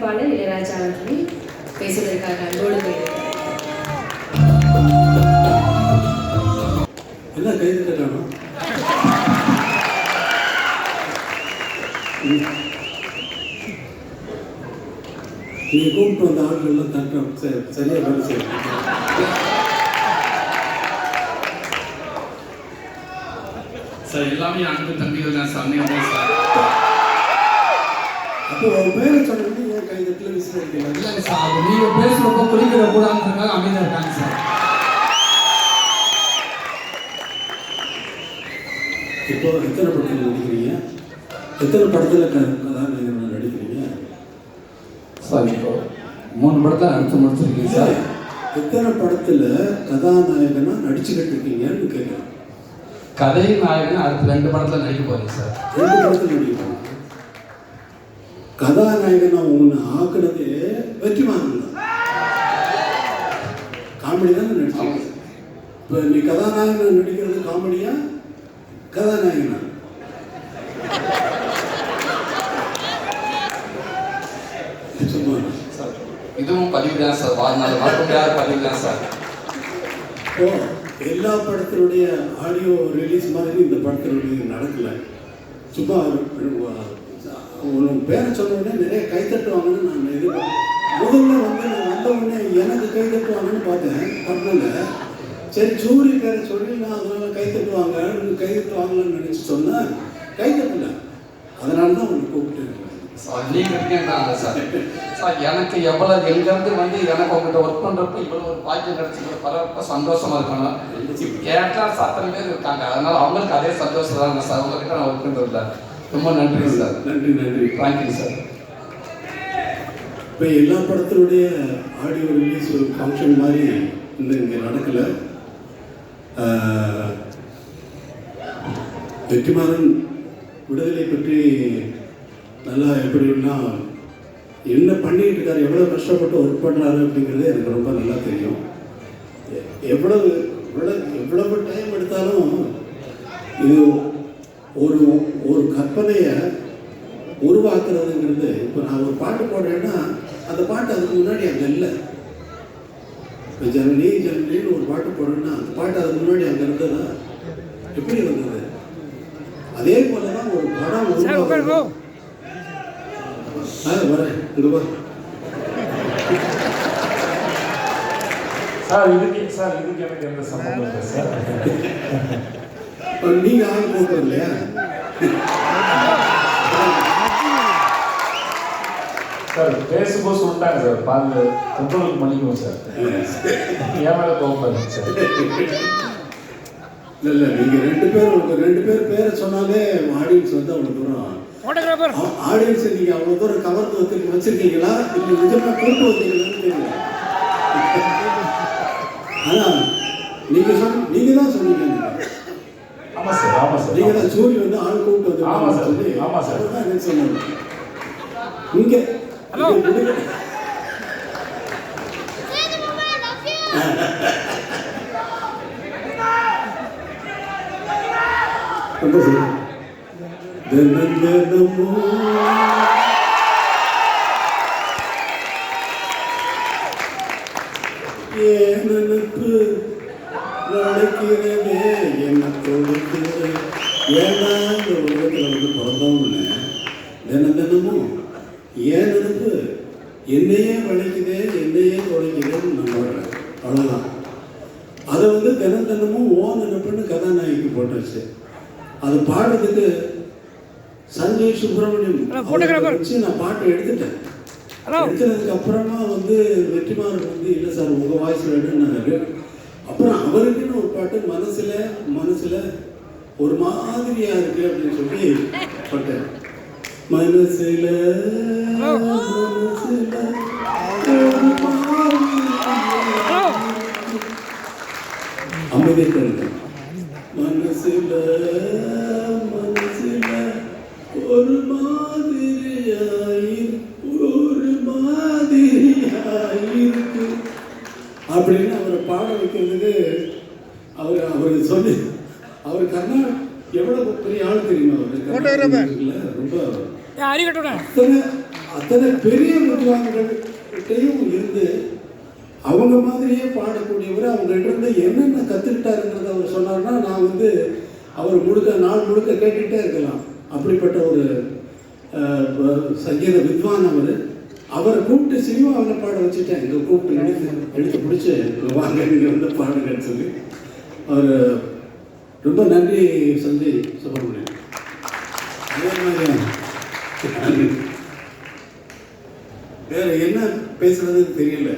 இசையமைப்பாளர் இளையராஜா அவர்களை பேசுவதற்காக அன்போடு என்ன கைது கட்டணும்? கூப்பிட்டு வந்த ஆட்கள்லாம் தட்டம் சரி சரியா வேலை செய்யணும் சார் எல்லாமே அன்பு தம்பிகள் தான் சார். அப்போ உன் பேரை சொன்னது கை தட்டில் விசில் இல்லைங்க சார். அது நீங்க பேசுறப்போ குறிப்பிட கூடாதுன்றதுக்காக அமைதியா இருக்காங்க சார். இப்போ எத்தனை படத்தில் நடிக்கிறீங்க எத்தனை படத்தில் க கதாநாயகன் நடிக்கிறீங்க சார் இப்போ மூணு படத்தை நடிச்சு முடிச்சிருக்கீங்க சார். எத்தனை படத்தில் கதாநாயகனா நடிச்சுக்கிட்டு இருக்கீங்கன்னு கேட்குறேன் கதை நாயகன் அடுத்த ரெண்டு படத்துல நடிக்க போறீங்க சார். ரெண்டு படத்தில் நடிக்கிறோம் கதாநாயகனா உன்னை ஆக்குனதே வெற்றிமாறன் தான். காமெடி தானே நடிச்சீங்க இப்போ நீ கதாநாயகனா நடிக்கிறது காமெடியா? கதாநாயகனா? இதுவும் பதிவு தான் சார்? வாழ்நாள் மறக்க முடியாத பதிவு தான் சார்? இப்போ எல்லா படத்தினுடைய ஆடியோ ரிலீஸ் மாதிரி இந்த படத்தினுடைய நடக்கல. சும்மா உன் பேரை சொன்ன உடனே நிறைய கை தட்டுவாங்கன்னு நான் எதிர்பார்த்தேன். முதல்ல வந்து நான் வந்த உடனே எனக்கு கை தட்டுவாங்கன்னு பார்த்தேன். பண்ணல. சரி சூரிய பேரை சொல்லி நான் அதனால கை தட்டுவாங்க கை தட்டுவாங்கன்னு நினச்சி சொன்னேன். கை தட்டல. அதனால தான் உங்களுக்கு கூப்பிட்டு சார் எனக்கு எவ்வளவு எங்கேருந்து வந்து எனக்கு உங்கள்கிட்ட ஒர்க் பண்றப்ப இவ்வளவு ஒரு பாக்கியம் கிடைச்சிக்கிற பரவாயில்ல சந்தோஷமா இருக்கணும். இப்போ கேட்டா சத்தனை பேர் இருக்காங்க. அதனால அவங்களுக்கு அதே சந்தோஷம் தான் சார்? உங்ககிட்ட நான் ஒர்க் பண்றதில்ல ரொம்ப நன்றி சார். நன்றி நன்றி. தேங்க்யூ சார் இப்போ எல்லா படத்தினுடைய ஆடியோ ரிலீஸ் ஒரு ஃபங்க்ஷன் மாதிரி இந்த இங்கே நடக்கலை. வெற்றிமாறன் விடுதலை பற்றி நல்லா எப்படின்னா என்ன பண்ணிட்டு இருக்காரு எவ்வளோ கஷ்டப்பட்டு ஒர்க் பண்ணுறாரு அப்படிங்கிறது எனக்கு ரொம்ப நல்லா தெரியும். எவ்வளவு எவ்வளவு எவ்வளவு டைம் எடுத்தாலும் இது ஒரு ஒரு கற்பனையை உருவாக்குறதுங்கிறது இப்போ நான் ஒரு பாட்டு போடுறேன்னா அந்த பாட்டு அதுக்கு முன்னாடி அங்கே இல்லை. இப்போ ஜனனி ஜனனின்னு ஒரு பாட்டு போடுறேன்னா அந்த பாட்டு அதுக்கு முன்னாடி அங்கே இருந்ததா எப்படி வந்தது அதே போல தான் ஒரு படம் உருவாகுது. ஆ வரேன். இங்க வா. சார் இதுக்கு சார் இதுக்கு எனக்கு எந்த சம்பந்தம் இல்லை சார். இப்போ நீங்க ஆள் போட்டோம் இல்லையா? சார் பேசும்போது சொல்லிட்டாங்க சார். பால் தொந்தரவுக்கு மன்னிக்கும் சார். என் மேலே சார். இல்லை இல்லை நீங்கள் ரெண்டு பேர் உங்க ரெண்டு பேர் பேரை சொன்னாலே ஆடியன்ஸ் வந்து அவ்வளோ தூரம் ஆடியன்ஸ் நீங்கள் அவ்வளோ தூரம் கவர்ந்து வச்சு வச்சிருக்கீங்களா? இல்லை நிஜமாக கூட்டு வந்தீங்களான்னு தெரியல. ஆனால் நீங்கள் சொன்ன நீங்கள் தான் சொன்னீங்க. ஆமாம் சார் ஆமாம் சார் நீங்க தான் சூரிய வந்து ஆள் கூப்பிட்டு வந்து ஆமா சார். சொல்லி ஆமா சார். அதுதான் எனக்கு சொன்னாங்க இங்க ஹலோ சந்தோஷம் தினம் தினமும் என்னையே வளைக்குதே என்னையே தொலைக்குதேன்னு நான் பாடுறேன் அவ்வளோதான் அதை வந்து தினம் தினமும் ஓ நினைப்புன்னு கதாநாயகி போட்டாச்சு. அது பாடுறதுக்கு சஞ்சய் சுப்பிரமணியம் வச்சு நான் பாட்டு எடுத்துட்டேன். எடுத்ததுக்கு அப்புறமா வந்து வெற்றிமாறன் வந்து இல்லை சார் உங்க வாய்ஸ் வேணும்னாரு அப்புறம் அவருக்குன்னு ஒரு பாட்டு மனசுல மனசுல ஒரு மாதிரியா இருக்கு அப்படின்னு சொல்லி பாட்டேன். மனசுல அமைதிக்கிறது மனசுல. மனசுல. அத்தனை அத்தனை பெரிய வித்வான்கள்கிட்டையும் இருந்து அவங்க மாதிரியே பாடக்கூடியவர் அவங்கள்ட்ட இருந்து என்னென்ன கற்றுக்கிட்டாருன்றதை அவர் சொன்னார்னா நான் வந்து அவர் முழுக்க நாள் முழுக்க கேட்டுக்கிட்டே இருக்கலாம். அப்படிப்பட்ட ஒரு சங்கீத வித்வான் அவர். அவரை கூப்பிட்டு சினிமாவில் பாட வச்சுட்டேன். இங்கே கூப்பிட்டு எடுத்து எடுத்து பிடிச்சி வாங்க நீங்கள் வந்து பாடுங்கன்னு சொல்லி. அவர் ரொம்ப நன்றி சஞ்சய் சுப்பிரமணியன். அதே மாதிரி வேற என்ன பேசுறதுன்னு தெரியல.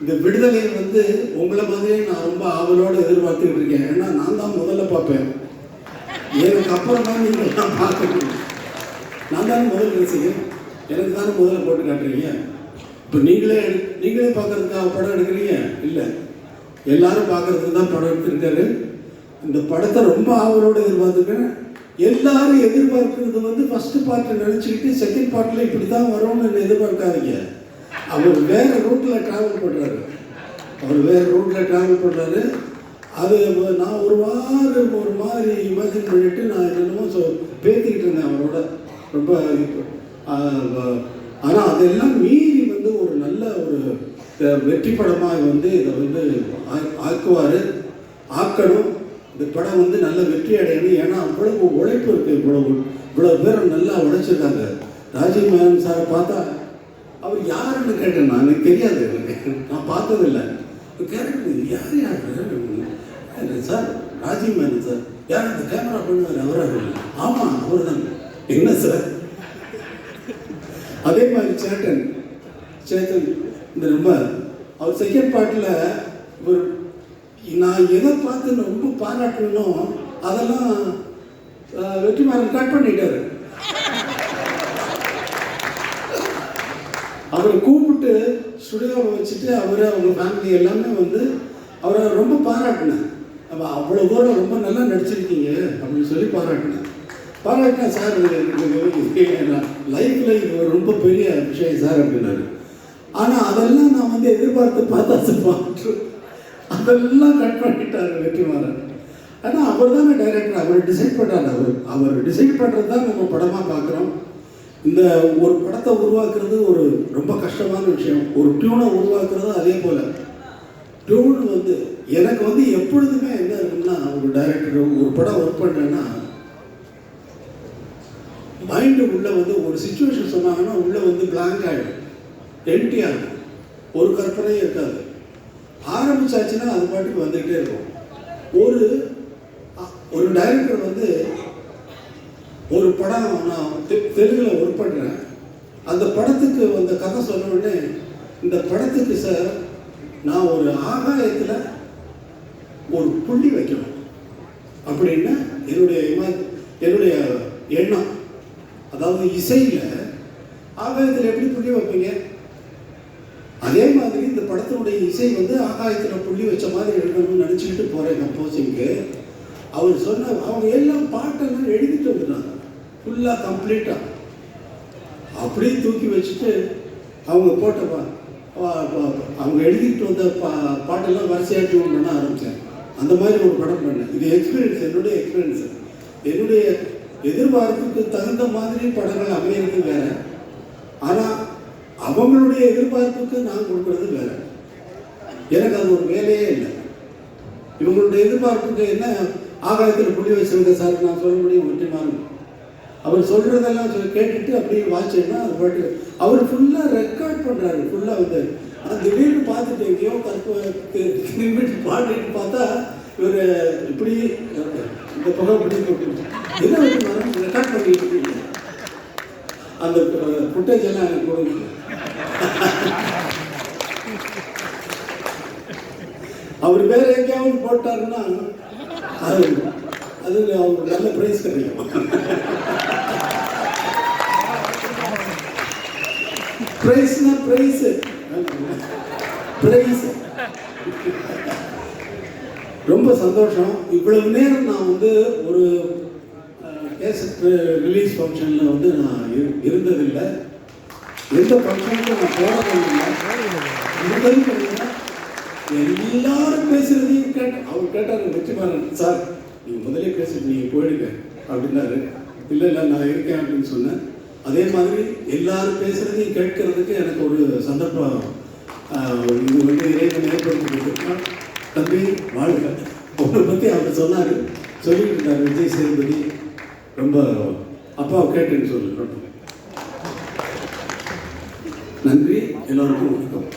இந்த விடுதலையை வந்து உங்களை மாதிரியே நான் ரொம்ப ஆவலோடு எதிர்பார்த்துட்டு இருக்கேன். ஏன்னா நான் தான் முதல்ல பார்ப்பேன். எனக்கு அப்புறம் தான் நீங்கள் தான் பார்க்கணும். நான் தானே முதல் ரசிகன் எனக்கு தானே முதல்ல போட்டு காட்டுறீங்க? இப்போ நீங்களே நீங்களே பார்க்கறதுக்காக படம் எடுக்கிறீங்க? இல்லை. எல்லாரும் பார்க்கறதுக்கு தான் படம் எடுத்துருக்காரு. இந்த படத்தை ரொம்ப ஆவலோடு எதிர்பார்த்துருக்கேன். எல்லாரும் எதிர்பார்க்கிறது வந்து ஃபர்ஸ்ட் பார்ட்டை நினச்சிக்கிட்டு செகண்ட் பார்ட்டில் இப்படி தான் வரும்னு எதிர்பார்க்காதீங்க. அவர் வேறு ரூட்டில் ட்ராவல் பண்ணுறாரு அவர் வேறு ரூட்டில் ட்ராவல் பண்ணுறாரு அது நான் ஒரு வாரம் ஒரு மாதிரி இமேஜின் பண்ணிட்டு நான் என்னென்னமோ சொ பேத்திக்கிட்டு இருந்தேன் அவரோட. ரொம்ப ஆனால் அதெல்லாம் மீறி வந்து ஒரு நல்ல ஒரு வெற்றி படமாக வந்து இதை வந்து ஆக்குவார். ஆக்கணும். இந்த படம் வந்து நல்ல வெற்றி அடையணும் ஏன்னா அவ்வளவு உழைப்பு இருக்குது இவ்வளவு இவ்வளவு பேர் நல்லா உழைச்சிருக்காங்க. ராஜீவ் மேனன் சாரை பார்த்தா அவர் யாருன்னு கேட்டேன் நான். எனக்கு தெரியாது எனக்கு. நான் பார்த்ததில்லை. கேரக்டர் யார் யார்? சார்? ராஜீவ் மேனன் சார். யார் அந்த கேமரா பண்ணுவார்? அவராக ஆமாம் அவர் தான் என்ன சார்? அதே மாதிரி சேட்டன். சேத்தன் இந்த ரொம்ப அவர் செகண்ட் பார்ட்டில் ஒரு நான் எதை பார்த்து ரொம்ப பாராட்டணும் அதெல்லாம் வெற்றிமாறன் கட் பண்ணிட்டாரு. அவரை கூப்பிட்டு ஸ்டுடியோவில் வச்சுட்டு அவரை அவங்க ஃபேமிலி எல்லாமே வந்து அவரை ரொம்ப பாராட்டினேன் அப்போ அவ்வளோ தூரம் ரொம்ப நல்லா நடிச்சிருக்கீங்க அப்படின்னு சொல்லி பாராட்டினேன் பாராட்டினேன் சார் லைஃப்பில் இது ஒரு ரொம்ப பெரிய விஷயம் சார் அப்படின்னாரு. ஆனால் அதெல்லாம் நான் வந்து எதிர்பார்த்து பார்த்தா பாட்டு அதெல்லாம் கட் பண்ணிட்டார் வெற்றிமாறன். ஆனால் அவர் தானே டைரக்டர் அவர் டிசைட் பண்ணுறாரு அவர். அவர் டிசைட் பண்ணுறது தான் நம்ம படமாக பார்க்குறோம் இந்த ஒரு படத்தை உருவாக்குறது ஒரு ரொம்ப கஷ்டமான விஷயம். ஒரு டியூனை உருவாக்குறது அதே போல். டியூன் வந்து எனக்கு வந்து எப்பொழுதுமே என்ன இருக்குன்னா ஒரு டைரக்டர் ஒரு படம் ஒர்க் பண்ணுறேன்னா மைண்டு உள்ளே வந்து ஒரு சுச்சுவேஷன் சொன்னாங்கன்னா உள்ளே வந்து பிளாங்க் ஆகிடும் எம்டி ஆகும். ஒரு கற்பனையும் இருக்காது. ஆரம்பிச்சாச்சுன்னா அது பாட்டுக்கு வந்துக்கிட்டே இருக்கும். ஒரு ஒரு டைரக்டர் வந்து ஒரு படம் நான் தெ- ஒர்க் பண்ணுறேன் அந்த படத்துக்கு அந்த கதை சொன்ன உடனே இந்த படத்துக்கு சார் நான் ஒரு ஆகாயத்தில் ஒரு புள்ளி வைக்கணும். அப்படின்னு என்னுடைய இமா- என்னுடைய எண்ணம். அதாவது இசையில் ஆகாயத்தில் எப்படி புள்ளி வைப்பீங்க? அவருடைய இசை வந்து ஆகாயத்தில் புள்ளி வச்ச மாதிரி எழுதணும்னு நினச்சிக்கிட்டு போகிறேன் கம்போசிங்க்கு. அவர் சொன்ன அவங்க எல்லாம் பாட்டெல்லாம் எழுதிட்டு வந்துட்டாங்க. ஃபுல்லாக கம்ப்ளீட்டாக அப்படியே தூக்கி வச்சுட்டு அவங்க போட்டப்பா அவங்க எழுதிட்டு வந்த பா பாட்டெல்லாம் வரிசையாக டியூன் பண்ண ஆரம்பித்தேன் அந்த மாதிரி ஒரு படம் பண்ணேன். இது எக்ஸ்பீரியன்ஸ் என்னுடைய எக்ஸ்பீரியன்ஸ் என்னுடைய எதிர்பார்ப்புக்கு தகுந்த மாதிரி படங்கள் அமையிறது வேற. ஆனால் அவங்களுடைய எதிர்பார்ப்புக்கு நான் கொடுக்கறது வேற. எனக்கு அது ஒரு வேலையே இல்லை. இவங்களுடைய எதிர்பார்ப்புக்கு என்ன? ஆகாயத்தில் புள்ளி வச்சிருக்க சார் நான் சொல்ல முடியும் வெற்றிமாறன் அவர் சொல்றதெல்லாம் சொல்லி கேட்டுட்டு அப்படியே வாட்சேன்னா அது பாட்டு. அவர் ஃபுல்லாக ரெக்கார்ட் பண்ணுறாரு ஃபுல்லாக வந்து. ஆனால் திடீர்னு பார்த்துட்டு எங்கேயோ கற்பு நின்றுட்டு பாடிட்டு பார்த்தா இவர் இப்படி இந்த புகை இப்படி என்ன வந்து ரெக்கார்ட் பண்ணிட்டு இருக்கீங்க? அந்த ஃபுட்டேஜ் எல்லாம் எனக்கு கொடுங்க அவர் வேற எங்கேயாவது போட்டாருன்னா அது அது அவருக்கு நல்ல பிரைஸ் கிடைக்கும். பிரைஸ்னா பிரைஸ் பிரைஸ் ரொம்ப சந்தோஷம். இவ்வளவு நேரம் நான் வந்து ஒரு கேசட் ரிலீஸ் ஃபங்க்ஷனில் வந்து நான் இரு- இருந்ததில்லை. எந்த ஃபங்க்ஷனுக்கும் நான் போனதில்லை இருந்தாலும் பாருங்க, எல்லாரும் பேசுறதையும் கேட்ட அவர் கேட்டார் வெற்றிமாறன் சார் நீங்கள் முதலே பேசிட்டு நீங்கள் போயிடுங்க அப்படின்னாரு. இல்லை இல்லை நான் இருக்கேன் அப்படின்னு சொன்னேன். அதே மாதிரி எல்லாரும் பேசுறதையும் கேட்கறதுக்கு எனக்கு ஒரு சந்தர்ப்பம் இது வந்து இறைவன் ஏற்படுத்தி கொடுத்துருக்கான் தம்பி வாழ்க. அவரை பற்றி அவர் சொன்னார். சொல்லிட்டு இருந்தார் விஜய் சேதுபதி ரொம்ப அப்பா கேட்டுன்னு சொல்லு நன்றி. எல்லோருக்கும் வணக்கம்.